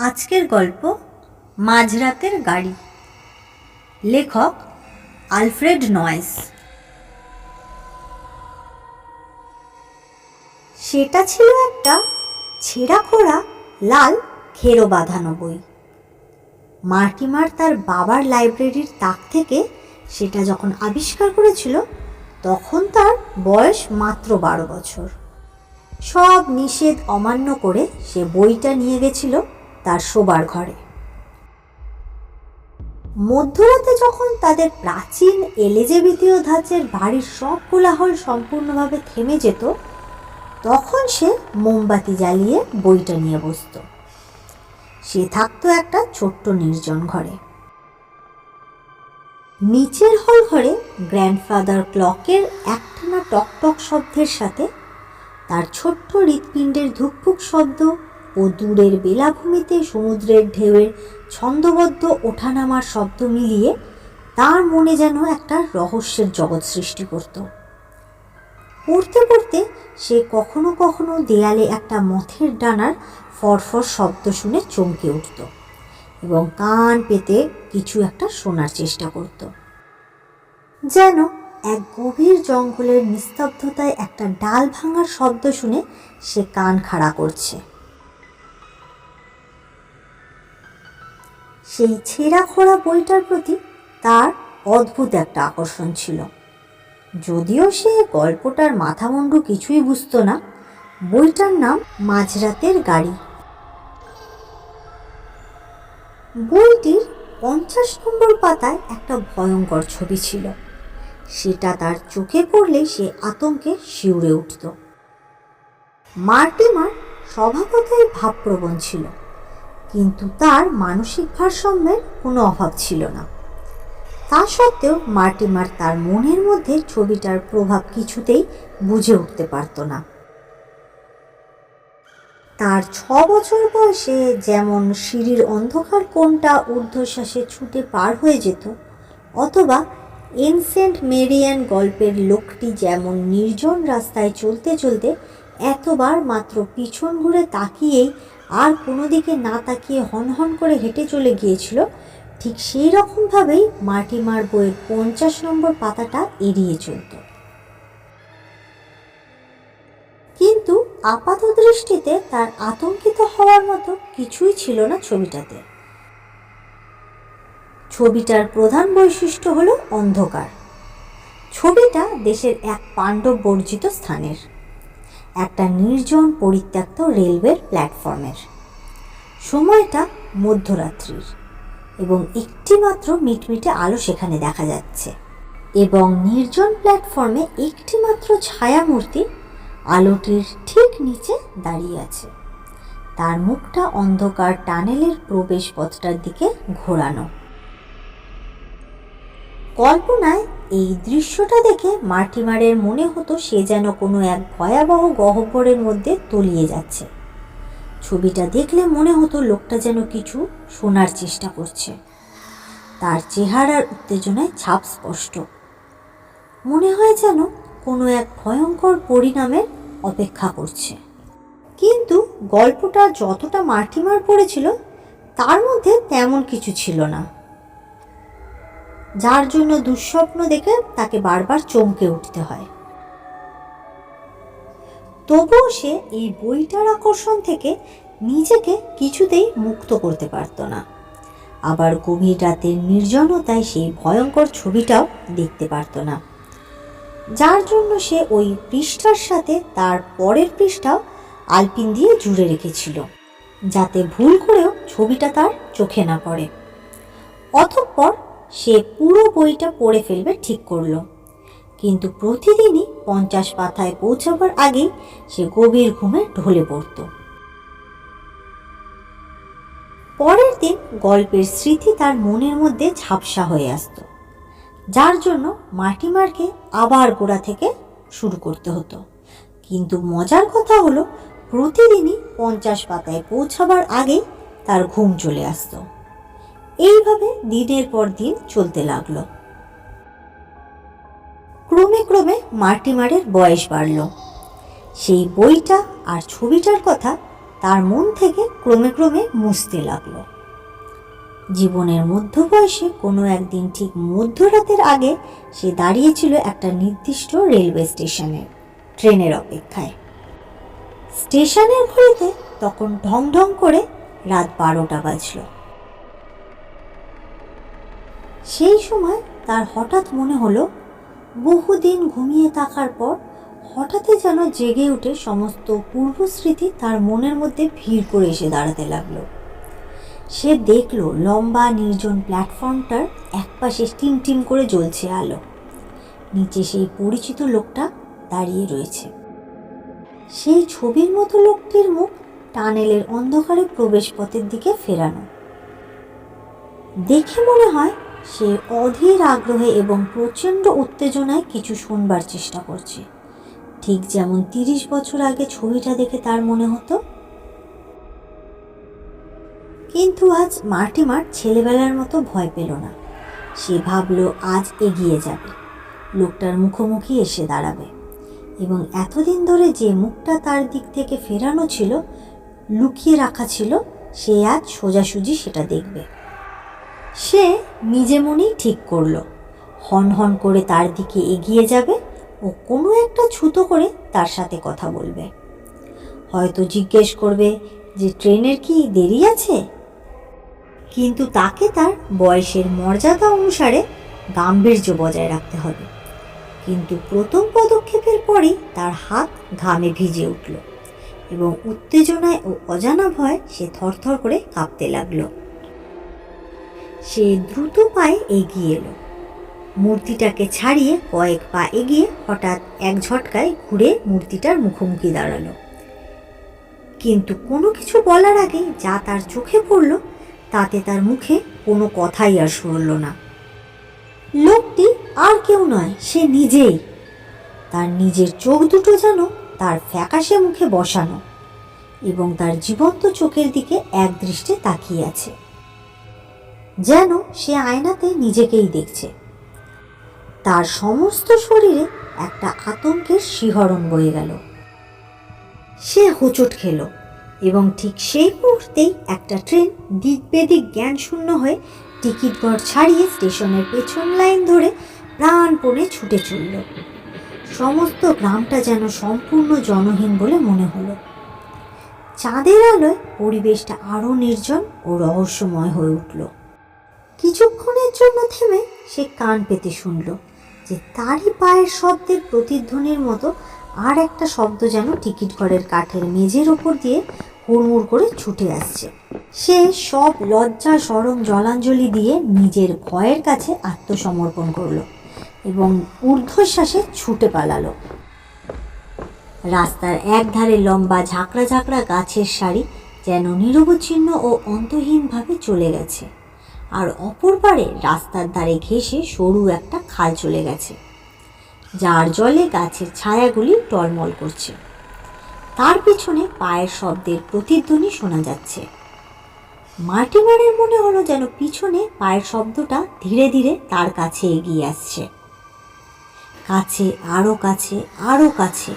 আজকের গল্প মাঝরাতের গাড়ি। লেখক আলফ্রেড নয়েস। সেটা ছিল একটা ছেঁড়া খোড়া লাল খেরো বাঁধানো বই। মার্টিমার তার বাবার লাইব্রেরির তাক থেকে সেটা যখন আবিষ্কার করেছিল, তখন তার বয়স মাত্র বারো বছর। সব নিষেধ অমান্য করে সে বইটা নিয়ে গেছিল তার শোবার ঘরে। মধ্যরাতে যখন তাদের প্রাচীন এলিজেবিতীয় ধাঁচের বাড়ির সব কোলাহল সম্পূর্ণভাবে থেমে যেত, তখন সে মোমবাতি জ্বালিয়ে বইটা নিয়ে বসত। সে থাকতো একটা ছোট্ট নির্জন ঘরে। নিচের হল ঘরে গ্র্যান্ডফাদার ক্লকের একটানা টকটক শব্দের সাথে তার ছোট্ট হৃৎপিণ্ডের ধুকপুক শব্দ ও দূরের বেলাভূমিতে সমুদ্রের ঢেউয়ের ছন্দবদ্ধ ওঠানামার শব্দ মিলিয়ে তার মনে যেন একটা রহস্যের জগৎ সৃষ্টি করত। পড়তে পড়তে সে কখনো কখনো দেয়ালে একটা মথের ডানার ফরফর শব্দ শুনে চমকে উঠত এবং কান পেতে কিছু একটা শোনার চেষ্টা করত। যেন এক গভীর জঙ্গলের নিস্তব্ধতায় একটা ডাল ভাঙার শব্দ শুনে সে কান খাড়া করছে। সেই ছেঁড়া খোড়া বইটার প্রতি তার অদ্ভুত একটা আকর্ষণ ছিল। যদিও সে গল্পটার মাথামুন্ডু কিছুই বুঝতো না, বইটার নাম মাঝরাতের গাড়ি। বইটির পঞ্চাশ নম্বর পাতায় একটা ভয়ঙ্কর ছবি ছিল। সেটা তার চোখে পড়লে সে আতঙ্কে শিউরে উঠত। মার্টিমার স্বভাবতই ভাবপ্রবণ ছিল। কিন্তু তার মানসিক ভারসাম্যের কোনো অভাব ছিল না। তা সত্ত্বেও মার্টিমার তার মনের মধ্যে ছবিটার প্রভাব কিছুতেই বুঝে উঠতে পারত না। তার ছ বছর বয়সে যেমন সিঁড়ির অন্ধকার কোণটা ঊর্ধ্বশ্বাসে ছুটে পার হয়ে যেত, অথবা এনসেন্ট মেরিয়ান গল্পের লোকটি যেমন নির্জন রাস্তায় চলতে চলতে এতবার মাত্র পিছন ঘুরে তাকিয়েই আর কোনো দিকে না তাকিয়ে হনহন করে হেঁটে চলে গিয়েছিল, ঠিক সেই রকমভাবেই মার্টিমার বইয়ের পঞ্চাশ নম্বর পাতাটা এড়িয়ে চলত। কিন্তু আপাত দৃষ্টিতে তার আতঙ্কিত হওয়ার মতো কিছুই ছিল না ছবিটাতে। ছবিটার প্রধান বৈশিষ্ট্য হলো অন্ধকার। ছবিটা দেশের এক পাণ্ডব বর্জিত স্থানের। একটা নির্জন পরিত্যক্ত রেলওয়ের প্ল্যাটফর্মের। সময়টা মধ্যরাত্রির এবং একটিমাত্র মিটমিটে আলো সেখানে দেখা যাচ্ছে। এবং নির্জন প্ল্যাটফর্মে একটিমাত্র ছায়ামূর্তি আলোটির ঠিক নিচে দাঁড়িয়ে আছে। তার মুখটা অন্ধকার টানেলের প্রবেশ পথটার দিকে ঘোরানো। কল্পনায় এই দৃশ্যটা দেখে মার্টিমারের মনে হতো সে যেন কোনো এক ভয়াবহ গহ্বরের মধ্যে তলিয়ে যাচ্ছে। ছবিটা দেখলে মনে হতো লোকটা যেন কিছু শোনার চেষ্টা করছে। তার চেহারার উত্তেজনায় ছাপ স্পষ্ট। মনে হয় যেন কোনো এক ভয়ঙ্কর পরিণামের অপেক্ষা করছে। কিন্তু গল্পটা যতটা মার্টিমার পড়েছিল, তার মধ্যে তেমন কিছু ছিল না। যার জন্য দুঃস্বপ্ন দেখে তাকে বারবার চমকে উঠতে হয়। তবুও সে এই বইটার আকর্ষণ থেকে নিজেকে কিছুতেই মুক্ত করতে পারত না। আবার গভীর রাতের নির্জনতায় সেই ভয়ঙ্কর ছবিটাও দেখতে পারত না। যার জন্য সে ওই পৃষ্ঠার সাথে তার পরের পৃষ্ঠাও আলপিন দিয়ে জুড়ে রেখেছিল, যাতে ভুল করেও ছবিটা তার চোখে না পড়ে। অতঃপর সে পুরো বইটা পড়ে ফেলবে ঠিক করল। কিন্তু প্রতিদিনই পঞ্চাশ পাতায় পৌঁছাবার আগেই সে গভীর ঘুমে ঢলে পড়ত। পরের দিন গল্পের স্মৃতি তার মনের মধ্যে ঝাপসা হয়ে আসতো। যার জন্য মার্টিমারকে আবার গোড়া থেকে শুরু করতে হতো। কিন্তু মজার কথা হলো, প্রতিদিনই পঞ্চাশ পাতায় পৌঁছাবার আগেই তার ঘুম চলে আসতো। এইভাবে দিনের পর দিন চলতে লাগল। ক্রমে ক্রমে মার্টিমারের বয়স বাড়ল। সেই বইটা আর ছবিটার কথা তার মন থেকে ক্রমে ক্রমে মুছতে লাগল। জীবনের মধ্য বয়সে কোনো একদিন ঠিক মধ্যরাতের আগে সে দাঁড়িয়েছিল একটা নির্দিষ্ট রেলওয়ে স্টেশনে, ট্রেনের অপেক্ষায়। স্টেশনের ঘড়িতে তখন ঢং ঢং করে রাত বারোটা বাজল। সেই সময় তার হঠাৎ মনে হলো, বহুদিন ঘুমিয়ে থাকার পর হঠাৎই যেন জেগে উঠে সমস্ত পূর্বস্মৃতি তার মনের মধ্যে ভিড় করে এসে দাঁড়াতে লাগল। সে দেখল লম্বা নির্জন প্ল্যাটফর্মটার একপাশে টিম টিম করে জ্বলছে আলো। নিচে সেই পরিচিত লোকটা দাঁড়িয়ে রয়েছে। সেই ছবির মতো লোকটির মুখ টানেলের অন্ধকারে প্রবেশপথের দিকে ফেরানো। দেখে মনে হয় সে অধীর আগ্রহে এবং প্রচণ্ড উত্তেজনায় কিছু শুনবার চেষ্টা করছে। ঠিক যেমন তিরিশ বছর আগে ছবিটা দেখে তার মনে হতো। কিন্তু আজ মার্টিমার ছেলেবেলার মতো ভয় পেল না। সে ভাবলো, আজ এগিয়ে যাবে। লোকটার মুখোমুখি এসে দাঁড়াবে। এবং এতদিন ধরে যে মুখটা তার দিক থেকে ফেরানো ছিল, লুকিয়ে রাখা ছিল, সে আজ সোজাসুজি সেটা দেখবে। সে নিজে মনেই ঠিক করল। হন হন করে তার দিকে এগিয়ে যাবে ও কোনো একটা ছুতো করে তার সাথে কথা বলবে। হয়তো জিজ্ঞেস করবে যে, ট্রেনের কি দেরি আছে? কিন্তু তাকে তার বয়সের মর্যাদা অনুসারে গাম্ভীর্য বজায় রাখতে হবে। কিন্তু প্রথম পদক্ষেপের পরেই তার হাত ঘামে ভিজে উঠল এবং উত্তেজনায় ও অজানা ভয় সে থরথর করে কাঁপতে লাগল। সে দ্রুত পায়ে এগিয়ে এলো। মূর্তিটাকে ছাড়িয়ে কয়েক পা এগিয়ে হঠাৎ এক ঝটকায় ঘুরে মূর্তিটার মুখোমুখি দাঁড়াল। কিন্তু কোনো কিছু বলার আগে যা তার চোখে পড়ল, তাতে তার মুখে কোনো কথাই আর শুনল না। লোকটি আর কেউ নয়, সে নিজেই। তার নিজের চোখ দুটো যেন তার ফ্যাকাশে মুখে বসানো এবং তার জীবন্ত চোখের দিকে এক দৃষ্টে তাকিয়ে আছে। যেন সে আয়নাতে নিজেকেই দেখছে। তার সমস্ত শরীরে একটা আতঙ্কের শিহরণ বয়ে গেল। সে হোঁচট খেল এবং ঠিক সেই মুহূর্তেই একটা ট্রেন দিক বেদিক জ্ঞান শূন্য হয়ে টিকিট ঘর ছাড়িয়ে স্টেশনের পেছন লাইন ধরে প্রাণপণে ছুটে চলল। সমস্ত গ্রামটা যেন সম্পূর্ণ জনহীন বলে মনে হলো। চাঁদের আলোয় পরিবেশটা আরও নির্জন ও রহস্যময় হয়ে উঠল। কিছুক্ষণের জন্য থেমে সে কান পেতে শুনল যে তারই পায়ের শব্দের প্রতিধ্বনির মতো আর একটা শব্দ যেন টিকিট ঘরের কাঠের মেঝের ওপর দিয়ে হুড়মুড় করে ছুটে আসছে। সে সব লজ্জা, সরম, জলাঞ্জলি দিয়ে নিজের ভয়ের কাছে আত্মসমর্পণ করল এবং ঊর্ধ্বশ্বাসে ছুটে পালালো। রাস্তার একধারে লম্বা ঝাঁকড়া ঝাঁকড়া গাছের সারি যেন নিরবচ্ছিন্ন ও অন্তহীনভাবে চলে গেছে। আর অপর পারে রাস্তার ধারে ঘেঁষে সরু একটা খাল চলে গেছে, যার জলে গাছের ছায়াগুলি টলমল করছে। তার পিছনে পায়ের শব্দের প্রতিধ্বনি শোনা যাচ্ছে। মার্টিমারের মনে হলো যেন পিছনে পায়ের শব্দটা ধীরে ধীরে তার কাছে এগিয়ে আসছে। কাছে আরও কাছে আরও কাছে।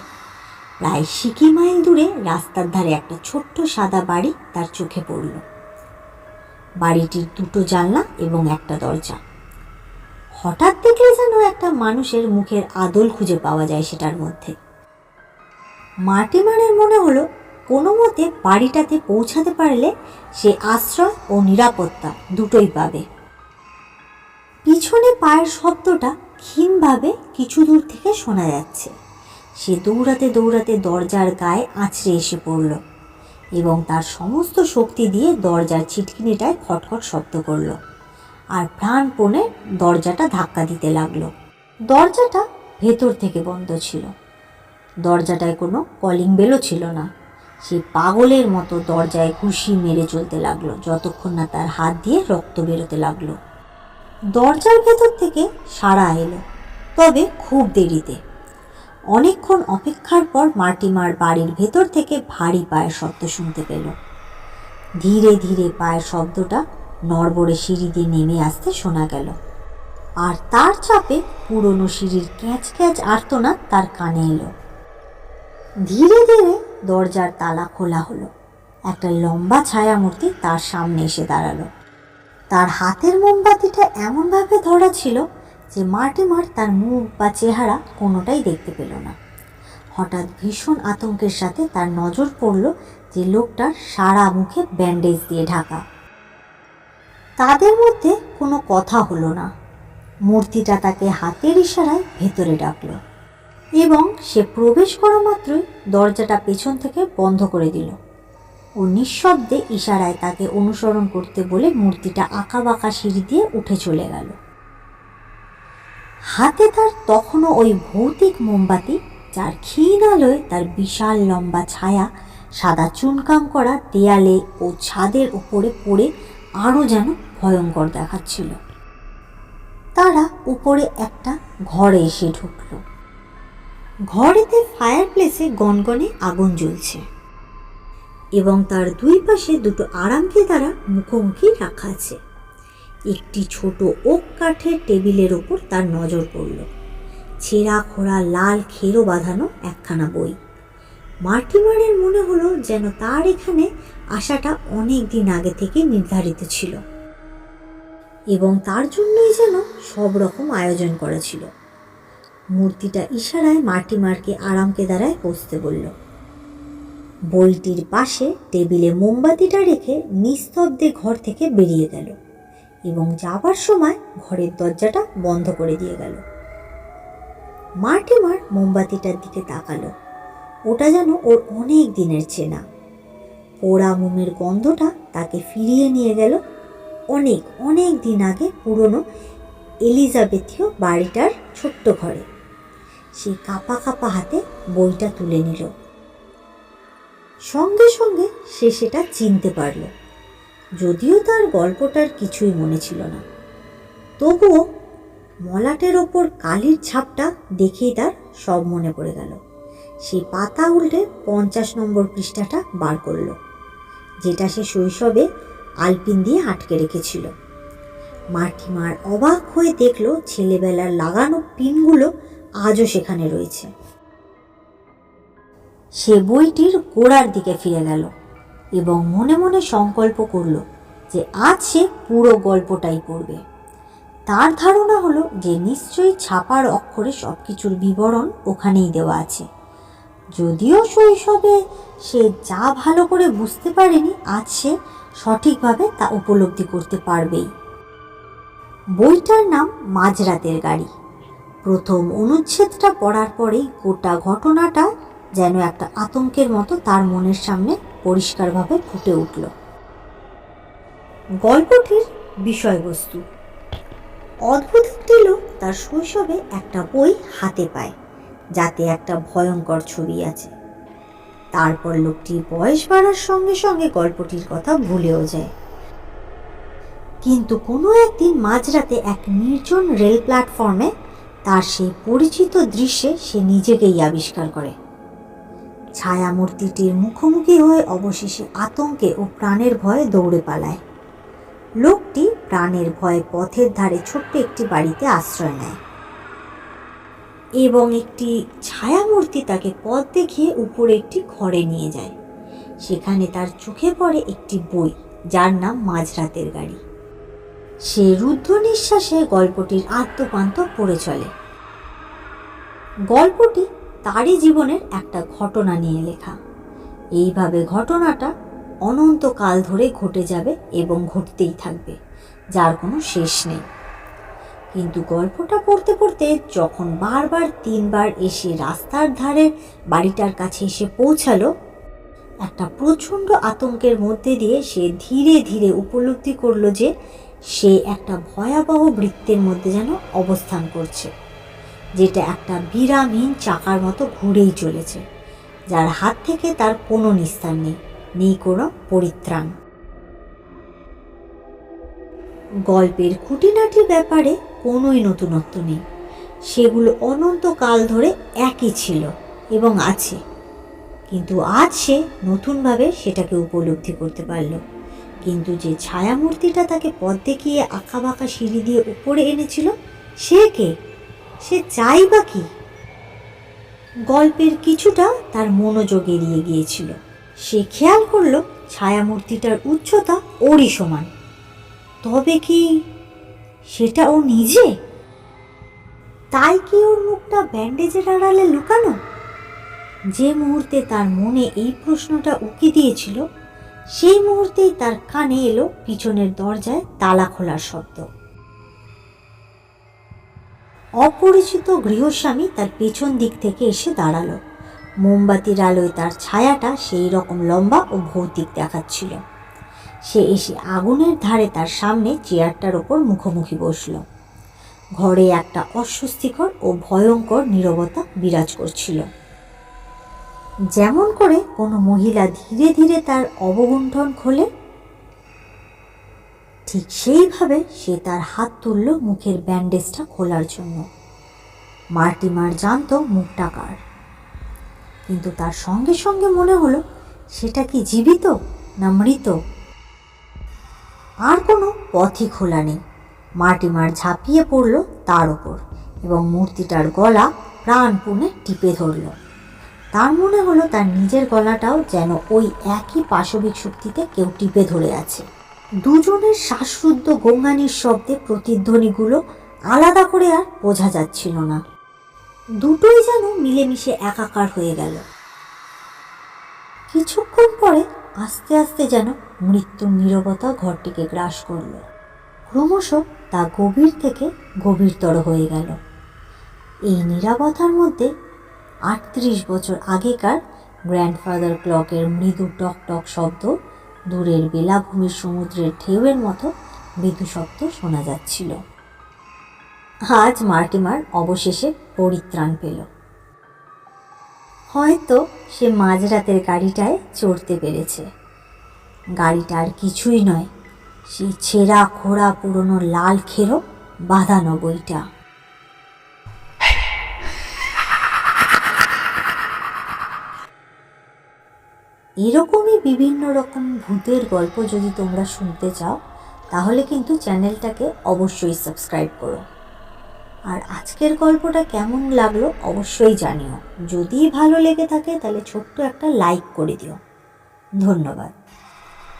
প্রায় সিকি মাইল দূরে রাস্তার ধারে একটা ছোট্ট সাদা বাড়ি তার চোখে পড়ল। বাড়িটির দুটো জানলা এবং একটা দরজা। হঠাৎ দেখলে যেন একটা মানুষের মুখের আদল খুঁজে পাওয়া যায় সেটার মধ্যে। মার্টিমানের মনে হলো, কোনো মতে বাড়িটাতে পৌঁছাতে পারলে সে আশ্রয় ও নিরাপত্তা দুটোই পাবে। পিছনে পায়ের শব্দটা ক্ষীণভাবে কিছু দূর থেকে শোনা যাচ্ছে। সে দৌড়াতে দৌড়াতে দরজার গায়ে আছড়ে এসে পড়ল। এবং তার সমস্ত শক্তি দিয়ে দরজার ছিটকিনিটায় খটখট শব্দ করল। আর প্রাণপণে দরজাটা ধাক্কা দিতে লাগল। দরজাটা ভেতর থেকে বন্ধ ছিল। দরজাটায় কোনো কলিং বেলও ছিল না। সে পাগলের মতো দরজায় ঘুষি মেরে চলতে লাগল, যতক্ষণ না তার হাত দিয়ে রক্ত বেরোতে লাগল। দরজার ভেতর থেকে সাড়া এলো, তবে খুব দেরিতে। অনেকক্ষণ অপেক্ষার পর মার্টিমার বাড়ির ভেতর থেকে ভারী পায়ের শব্দ শুনতে পেল। ধীরে ধীরে পায়ের শব্দটা নড়বড়ে সিঁড়ি দিয়ে নেমে আসতে শোনা গেল। আর তার চাপে পুরনো সিঁড়ির ক্যাচ ক্যাচ আর্তনা তার কানে এলো। ধীরে ধীরে দরজার তালা খোলা হলো। একটা লম্বা ছায়ামূর্তি তার সামনে এসে দাঁড়াল। তার হাতের মোমবাতিটা এমনভাবে ধরা ছিল যে মার্টিমার তার মুখ বা চেহারা কোনোটাই দেখতে পেল না। হঠাৎ ভীষণ আতঙ্কের সাথে তার নজর পড়ল যে লোকটার সারা মুখে ব্যান্ডেজ দিয়ে ঢাকা। তাদের মধ্যে কোনো কথা হলো না। মূর্তিটা তাকে হাতের ইশারায় ভেতরে ডাকলো এবং সে প্রবেশ করা মাত্রই দরজাটা পেছন থেকে বন্ধ করে দিল। ও নিঃশব্দে ইশারায় তাকে অনুসরণ করতে বলে মূর্তিটা আঁকা বাঁকা সিঁড়ি দিয়ে উঠে চলে গেল। হাতে তার তখনও ওই ভৌতিক মোমবাতি, যার ক্ষীণ আলোয় তার বিশাল লম্বা ছায়া, সাদা চুনকাম করা দেয়ালে ও ছাদের উপরে পড়ে আরও যেন ভয়ঙ্কর দেখাচ্ছিল। তারা উপরে একটা ঘরে এসে ঢুকলো। ঘরেতে ফায়ার প্লেসে গনগনে আগুন জ্বলছে এবং তার দুই পাশে দুটো আরামকে তারা মুখোমুখি রাখা আছে। একটি ছোট ওক কাঠের টেবিলের ওপর তার নজর পড়ল। ছেঁড়া খোড়া লাল খেরো বাঁধানো একখানা বই। মার্টিমারের মনে হলো যেন তার এখানে আসাটা অনেক দিন আগে থেকে নির্ধারিত ছিল। এবং তার জন্যই যেন সব রকম আয়োজন করা ছিল। মূর্তিটা ইশারায় মার্টিমারকে আরামকে দ্বারায় বসতে বলল। বইটির পাশে টেবিলে মোমবাতিটা রেখে নিস্তব্ধে ঘর থেকে বেরিয়ে গেল। এবং যাবার সময় ঘরের দরজাটা বন্ধ করে দিয়ে গেল। মার্টিমার মোমবাতিটার দিকে তাকালো। ওটা যেন ওর অনেক দিনের চেনা। পোড়া মোমের গন্ধটা তাকে ফিরিয়ে নিয়ে গেল অনেক অনেক দিন আগে পুরনো এলিজাবেথীয় বাড়িটার ছোট্ট ঘরে। সে কাপা কাপা হাতে বইটা তুলে নিল। সঙ্গে সঙ্গে সে সেটা চিনতে পারল। যদিও তার গল্পটার কিছুই মনে ছিল না। তবুও মলাটের ওপর কালির ছাপটা দেখেই তার সব মনে পড়ে গেল। সে পাতা উল্টে পঞ্চাশ নম্বর পৃষ্ঠাটা বার করল, যেটা সে শৈশবে আলপিন দিয়ে আটকে রেখেছিল। মার্টিমার অবাক হয়ে দেখল ছেলেবেলার লাগানো পিনগুলো আজও সেখানে রয়েছে। সে বইটির গোড়ার দিকে ফিরে গেল। এবং মনে মনে সংকল্প করল যে আজ সে পুরো গল্পটাই পড়বে। তার ধারণা হলো যে নিশ্চয়ই ছাপার অক্ষরে সব কিছুর বিবরণ ওখানেই দেওয়া আছে। যদিও শৈশবে সে যা ভালো করে বুঝতে পারেনি, আজ সে সঠিকভাবে তা উপলব্ধি করতে পারবেই। বইটার নাম মাঝরাতের গাড়ি। প্রথম অনুচ্ছেদটা পড়ার পরেই গোটা ঘটনাটা যেন একটা আতঙ্কের মতো তার মনের সামনে পরিষ্কারভাবে ফুটে উঠল। গল্পটির বিষয়বস্তু। অদ্ভুত লোক তার শৈশবে একটা বই হাতে পায়, যাতে একটা ভয়ঙ্কর ছবি আছে। তারপর লোকটির বয়স বাড়ার সঙ্গে সঙ্গে গল্পটির কথা ভুলেও যায়। কিন্তু কোনো একদিন মাঝরাতে এক নির্জন রেল প্ল্যাটফর্মে তার সেই পরিচিত দৃশ্যে সে নিজেকেই আবিষ্কার করে। ছায়ামূর্তিটির মুখোমুখি হয়ে অবশেষে আতঙ্কে ও প্রাণের ভয়ে দৌড়ে পালায়। লোকটি প্রাণের ভয়ে পথের ধারে ছোট্ট একটি বাড়িতে আশ্রয় নেয় এবং একটি ছায়ামূর্তি তাকে পথ দেখিয়ে উপরে একটি ঘরে নিয়ে যায়। সেখানে তার চোখে পড়ে একটি বই, যার নাম মাঝরাতের গাড়ি। সে রুদ্ধ নিঃশ্বাসে গল্পটির আত্মপান্ত পড়ে চলে। গল্পটি তারই জীবনের একটা ঘটনা নিয়ে লেখা। এইভাবে ঘটনাটা অনন্তকাল ধরে ঘটে যাবে এবং ঘটতেই থাকবে, যার কোনো শেষ নেই। কিন্তু গল্পটা পড়তে পড়তে যখন বারবার তিনবার এসে রাস্তার ধারে বাড়িটার কাছে এসে পৌঁছালো, একটা প্রচণ্ড আতঙ্কের মধ্যে দিয়ে সে ধীরে ধীরে উপলব্ধি করল যে সে একটা ভয়াবহ বৃত্তের মধ্যে যেন অবস্থান করছে। যেটা একটা বিরামহীন চাকার মতো ঘুরেই চলেছে, যার হাত থেকে তার কোনো নিস্তার নেই নেই কোনো পরিত্রাণ। গল্পের খুঁটিনাটি ব্যাপারে কোনোই নতুনত্ব নেই। সেগুলো অনন্তকাল ধরে একই ছিল এবং আছে। কিন্তু আজ সে নতুনভাবে সেটাকে উপলব্ধি করতে পারল। কিন্তু যে ছায়ামূর্তিটা তাকে পথ দেখিয়ে আঁকা বাঁকা সিঁড়ি দিয়ে উপরে এনেছিল, সে কে? সে চাই বা কি? গল্পের কিছুটা তার মনোযোগ এড়িয়ে গিয়েছিল। সে খেয়াল করল ছায়ামূর্তিটার উচ্চতা ওরই সমান। তবে কি সেটা ও নিজে? তাই কি ওর মুখটা ব্যান্ডেজের আড়ালে লুকানো? যে মুহূর্তে তার মনে এই প্রশ্নটা উকি দিয়েছিল, সেই মুহূর্তেই তার কানে এলো পিছনের দরজায় তালা খোলার শব্দ। অপরিচিত গৃহস্বামী তার পেছন দিক থেকে এসে দাঁড়াল। মোমবাতির আলোয় তার ছায়াটা সেই রকম লম্বা ও ভৌতিক দেখাচ্ছিল। সে এসে আগুনের ধারে তার সামনে চেয়ারটার ওপর মুখোমুখি বসল। ঘরে একটা অস্বস্তিকর ও ভয়ঙ্কর নীরবতা বিরাজ করছিল। যেমন করে কোনো মহিলা ধীরে ধীরে তার অবগুণ্ঠন খোলে ঠিক সেইভাবে সে তার হাত তুলল মুখের ব্যান্ডেজটা খোলার জন্য। মার্টিমার জানতো মুখটা কার। কিন্তু তার সঙ্গে সঙ্গে মনে হলো, সেটা কি জীবিত না মৃত? আর কোনো পথই খোলা নেই। মার্টিমার ঝাঁপিয়ে পড়ল তার ওপর এবং মূর্তিটার গলা প্রাণপণে টিপে ধরল। তার মনে হলো তার নিজের গলাটাও যেন ওই একই পাশবিক শক্তিতে কেউ টিপে ধরে আছে। দুজনের শ্বাসরুদ্ধ গঙ্গানির শব্দে প্রতিধ্বনিগুলো আলাদা করে আর বোঝা যাচ্ছিল না। দুটোই যেন মিলেমিশে একাকার হয়ে গেল। কিছুক্ষণ পরে আস্তে আস্তে যেন মৃত্যুর নীরবতা ঘরটিকে গ্রাস করল। ক্রমশ তা গভীর থেকে গভীরতর হয়ে গেল। এই নীরবতার মধ্যে আটত্রিশ বছর আগেকার গ্র্যান্ডফাদার ক্লকের মৃদু টক টক শব্দ দূরের বেলাভূমির সমুদ্রের ঢেউয়ের মতো মৃদু শব্দ শোনা যাচ্ছিল। আজ মার্টিমার অবশেষে পরিত্রাণ পেল। হয়তো সে মাঝরাতের গাড়িটায় চড়তে পেরেছে। গাড়িটা আর কিছুই নয়, সেই ছেঁড়া খোড়া পুরনো লাল খেরো বাঁধানো বইটা। এরকমই বিভিন্ন রকম ভূতের গল্প যদি তোমরা শুনতে চাও, তাহলে কিন্তু চ্যানেলটাকে অবশ্যই সাবস্ক্রাইব করো। আর আজকের গল্পটা কেমন লাগল অবশ্যই জানিও। যদি ভালো লেগে থাকে, তাহলে ছোট্ট একটা লাইক করে দিও। ধন্যবাদ।